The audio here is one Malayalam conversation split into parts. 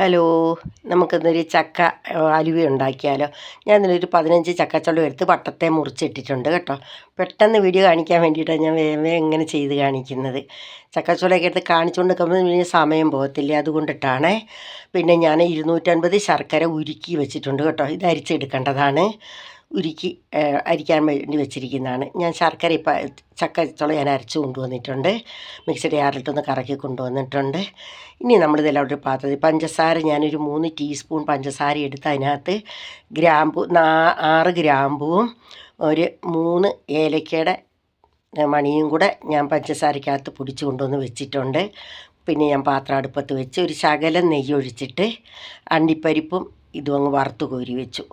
ഹലോ നമുക്കിന്നൊരു ചക്ക അലുവ ഉണ്ടാക്കിയാലോ. ഞാൻ ഇന്നൊരു പതിനഞ്ച് ചക്കച്ചുള എടുത്ത് വട്ടത്തെ മുറിച്ചിട്ടിട്ടുണ്ട് കേട്ടോ. പെട്ടെന്ന് വീഡിയോ കാണിക്കാൻ വേണ്ടിയിട്ടാണ് ഞാൻ വേഗം എങ്ങനെ ചെയ്ത് കാണിക്കുന്നത്. ചക്കച്ചുളയൊക്കെ എടുത്ത് കാണിച്ചുകൊണ്ട് നിൽക്കുമ്പോൾ സമയം പോകത്തില്ല അതുകൊണ്ടിട്ടാണേ. പിന്നെ ഞാൻ ഇരുന്നൂറ്റൻപത് ശർക്കര ഉരുക്കി വെച്ചിട്ടുണ്ട് കേട്ടോ. ഇത് അരിച്ചെടുക്കേണ്ടതാണ്. ഉരുക്കി അരിക്കാൻ വേണ്ടി വെച്ചിരിക്കുന്നതാണ്. ഞാൻ ശർക്കര ഇപ്പം ചക്കച്ചുള ഞാൻ അരച്ച് കൊണ്ടുവന്നിട്ടുണ്ട്. മിക്സഡ് ജാറിലിട്ടൊന്ന് കറക്കി കൊണ്ടുവന്നിട്ടുണ്ട്. ഇനി നമ്മളിതെല്ലാം ഒരു പാത്രത്തിൽ പഞ്ചസാര ഞാനൊരു മൂന്ന് ടീസ്പൂൺ പഞ്ചസാര എടുത്ത് അതിനകത്ത് ഗ്രാമ്പു നാ ആറ് ഗ്രാമ്പുവും ഒരു മൂന്ന് ഏലക്കയുടെ മണിയും കൂടെ ഞാൻ പഞ്ചസാരക്കകത്ത് പൊടിച്ച് കൊണ്ടുവന്ന് വെച്ചിട്ടുണ്ട്. പിന്നെ ഞാൻ പാത്രം അടുപ്പത്ത് വെച്ച് ഒരു ശകലം നെയ്യ് ഒഴിച്ചിട്ട് അണ്ടിപ്പരിപ്പും ഇതും അങ്ങ് വറുത്ത് കോരി വെച്ചു.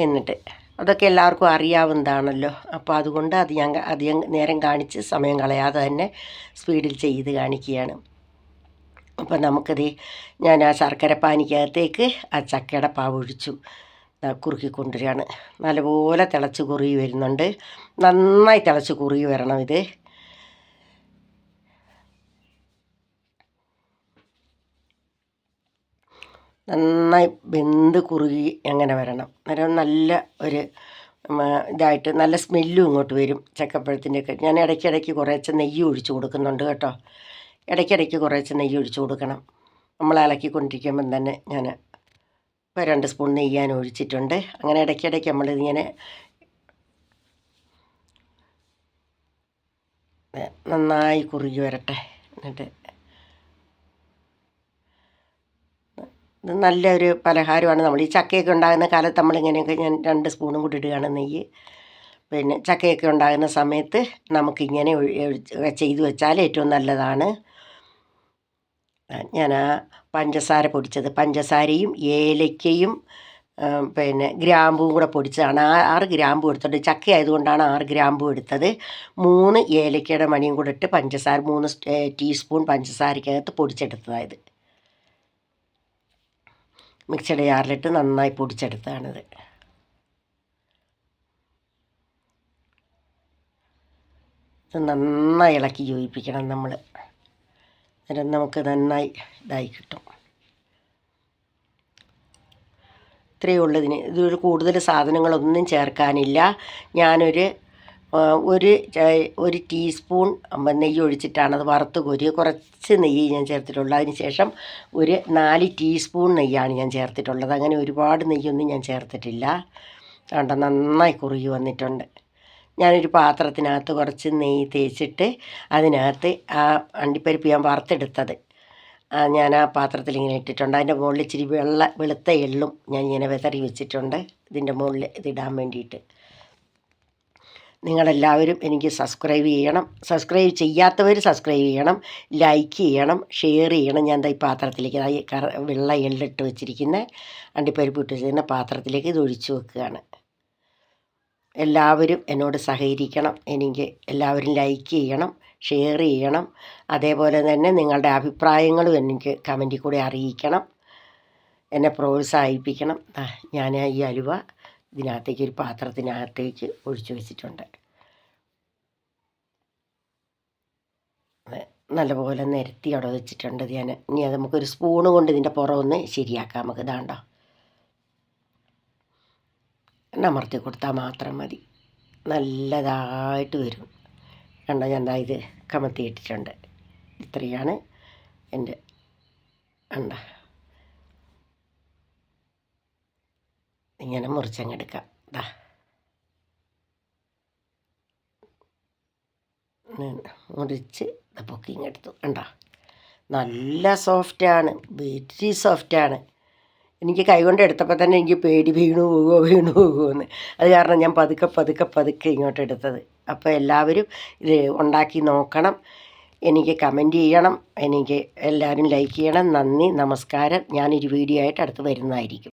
എന്നിട്ട്. അതൊക്കെ എല്ലാവർക്കും അറിയാവുന്നതാണല്ലോ. അപ്പോൾ അതുകൊണ്ട് അത് ഞാൻ അധികം നേരം കാണിച്ച് സമയം കളയാതെ തന്നെ സ്പീഡിൽ ചെയ്ത് കാണിക്കുകയാണ്. അപ്പോൾ നമുക്കത് ഞാൻ ആ ശർക്കര പാനിക്കകത്തേക്ക് ആ ചക്കയുടെ പാവ് ഒഴിച്ചു. കുറുക്കി കൊണ്ടുവരികയാണ് നല്ലപോലെ തിളച്ച് കുറുകി വരുന്നുണ്ട്. നന്നായി തിളച്ച് കുറുകി വരണം ഇത്. നന്നായി വെന്ത് കുറുകി അങ്ങനെ വരണം. അന്നേരം നല്ല ഒരു ഇതായിട്ട് നല്ല സ്മെല്ലും ഇങ്ങോട്ട് വരും ചക്കപ്പഴത്തിന്റെയൊക്കെ. ഞാൻ ഇടയ്ക്കിടയ്ക്ക് കുറേശ്ശെ നെയ്യ് ഒഴിച്ച് കൊടുക്കുന്നുണ്ട് കേട്ടോ. ഇടയ്ക്കിടയ്ക്ക് കുറേശ്ശെ നെയ്യ് ഒഴിച്ച് കൊടുക്കണം. നമ്മൾ ഇളക്കിക്കൊണ്ടിരിക്കുമ്പം തന്നെ ഞാൻ ഇപ്പോൾ രണ്ട് സ്പൂൺ നെയ്യ് ഞാൻ ഒഴിച്ചിട്ടുണ്ട്. അങ്ങനെ ഇടയ്ക്കിടയ്ക്ക് നമ്മളിതിങ്ങനെ നന്നായി കുറുകി വരട്ടെ. എന്നിട്ട് നല്ലൊരു പലഹാരമാണ്. നമ്മൾ ഈ ചക്കയൊക്കെ ഉണ്ടാകുന്ന കാലത്ത് നമ്മളിങ്ങനെയൊക്കെ ഞാൻ രണ്ട് സ്പൂണും കൂടി ഇടുകയാണ് നെയ്യ്. പിന്നെ ചക്കയൊക്കെ ഉണ്ടാകുന്ന സമയത്ത് നമുക്കിങ്ങനെ ചെയ്ത് വെച്ചാൽ ഏറ്റവും നല്ലതാണ്. ഞാൻ ആ പഞ്ചസാര പൊടിച്ചത്. പഞ്ചസാരയും ഏലക്കയും പിന്നെ ഗ്രാമ്പും കൂടെ പൊടിച്ചതാണ്. ആ ആറ് ഗ്രാമ്പു എടുത്തിട്ട് ചക്ക ആയതുകൊണ്ടാണ് ആറ് ഗ്രാമ്പു എടുത്തത്. മൂന്ന് ഏലക്കയുടെ മണിയും കൂടെ ഇട്ട് പഞ്ചസാര മൂന്ന് ടീസ്പൂൺ പഞ്ചസാരക്കകത്ത് പൊടിച്ചെടുത്തതായത്. മിക്സഡ് ജാറിലിട്ട് നന്നായി പൊടിച്ചെടുത്താണിത് ഇത് നന്നായി ഇളക്കി യോജിപ്പിക്കണം നമ്മൾ അന്നേരം നമുക്ക് നന്നായി ഇതായി കിട്ടും. ഇത്രയേ ഉള്ളതിന് ഇതിൽ കൂടുതൽ സാധനങ്ങളൊന്നും ചേർക്കാനില്ല. ഞാനൊരു ഒരു ഒരു ടീസ്പൂൺ നെയ്യ് ഒഴിച്ചിട്ടാണ് അത് വറുത്ത് കോരി കുറച്ച് നെയ്യ് ഞാൻ ചേർത്തിട്ടുള്ളൂ. അതിന് ശേഷം ഒരു നാല് ടീസ്പൂൺ നെയ്യാണ് ഞാൻ ചേർത്തിട്ടുള്ളത്. അങ്ങനെ ഒരുപാട് നെയ്യൊന്നും ഞാൻ ചേർത്തിട്ടില്ല. കണ്ട നന്നായി കുറുകി വന്നിട്ടുണ്ട്. ഞാനൊരു പാത്രത്തിനകത്ത് കുറച്ച് നെയ്യ് തേച്ചിട്ട് അതിനകത്ത് ആ അണ്ടിപ്പരിപ്പ് ഞാൻ വറുത്തെടുത്തത്. ഞാൻ ആ പാത്രത്തിൽ ഇങ്ങനെ ഇട്ടിട്ടുണ്ട്. അതിന്റെ മുകളിൽ ഇച്ചിരി വെള്ള വെളുത്ത എള്ളും ഞാൻ ഇങ്ങനെ വിതറി വെച്ചിട്ടുണ്ട്. ഇതിന്റെ മുകളിൽ ഇതിടാൻ വേണ്ടിയിട്ട്. നിങ്ങളെല്ലാവരും എനിക്ക് സബ്സ്ക്രൈബ് ചെയ്യണം. സബ്സ്ക്രൈബ് ചെയ്യാത്തവർ സബ്സ്ക്രൈബ് ചെയ്യണം. ലൈക്ക് ചെയ്യണം. ഷെയർ ചെയ്യണം. ഞാൻ ഈ പാത്രത്തിലേക്ക് ഈ കറ വെള്ള എള്ളിട്ട് വെച്ചിരിക്കുന്ന. അണ്ടിപ്പരിപ്പ് ഇട്ട് വെച്ചിരിക്കുന്ന. പാത്രത്തിലേക്ക് ഇത് ഒഴിച്ചു വെക്കുകയാണ്. എല്ലാവരും എന്നോട് സഹകരിക്കണം. എനിക്ക് എല്ലാവരും ലൈക്ക് ചെയ്യണം. ഷെയർ ചെയ്യണം. അതേപോലെ തന്നെ നിങ്ങളുടെ അഭിപ്രായങ്ങളും എനിക്ക് കമന്റിൽ കൂടെ അറിയിക്കണം. എന്നെ പ്രോത്സാഹിപ്പിക്കണം. ഞാൻ ഈ അലുവ. ഇതിനകത്തേക്ക് ഒരു പാത്രത്തിനകത്തേക്ക് ഒഴിച്ചു വെച്ചിട്ടുണ്ട്. നല്ലപോലെ നിരത്തി അവിടെ വെച്ചിട്ടുണ്ട് ഞാൻ. ഇനി അത് നമുക്കൊരു സ്പൂണ് കൊണ്ട് ഇതിന്റെ പുറമൊന്ന് ശരിയാക്കാം നമുക്ക്. ഇതാണ്ടോ അമർത്തി കൊടുത്താൽ മാത്രം മതി. നല്ലതായിട്ട് വരും. കണ്ടോ? ഞാൻ എന്താ ഇത് കമത്തി ഇട്ടിട്ടുണ്ട്. ഇത്രയാണ് എന്റെ കണ്ട ഇങ്ങനെ മുറിച്ചങ്ങെടുക്കാം ഇതാ മുറിച്ച് പൊക്കിങ് എടുത്തു. കണ്ടോ? നല്ല സോഫ്റ്റാണ് വെരി സോഫ്റ്റാണ് എനിക്ക് കൈകൊണ്ട് എടുത്തപ്പോൾ തന്നെ എനിക്ക് പേടി വീണു പോകുമോ വീണു പോകുമോ എന്ന്. അത് കാരണം ഞാൻ പതുക്കെ പതുക്കെ പതുക്കെ ഇങ്ങോട്ട് എടുത്തത്. അപ്പോൾ എല്ലാവരും ഇത് ഉണ്ടാക്കി നോക്കണം. എനിക്ക് കമന്റ് ചെയ്യണം. എനിക്ക് എല്ലാവരും ലൈക്ക് ചെയ്യണം. നന്ദി നമസ്കാരം. ഞാനൊരു വീഡിയോ ആയിട്ട് അടുത്ത് വരുന്നതായിരിക്കും.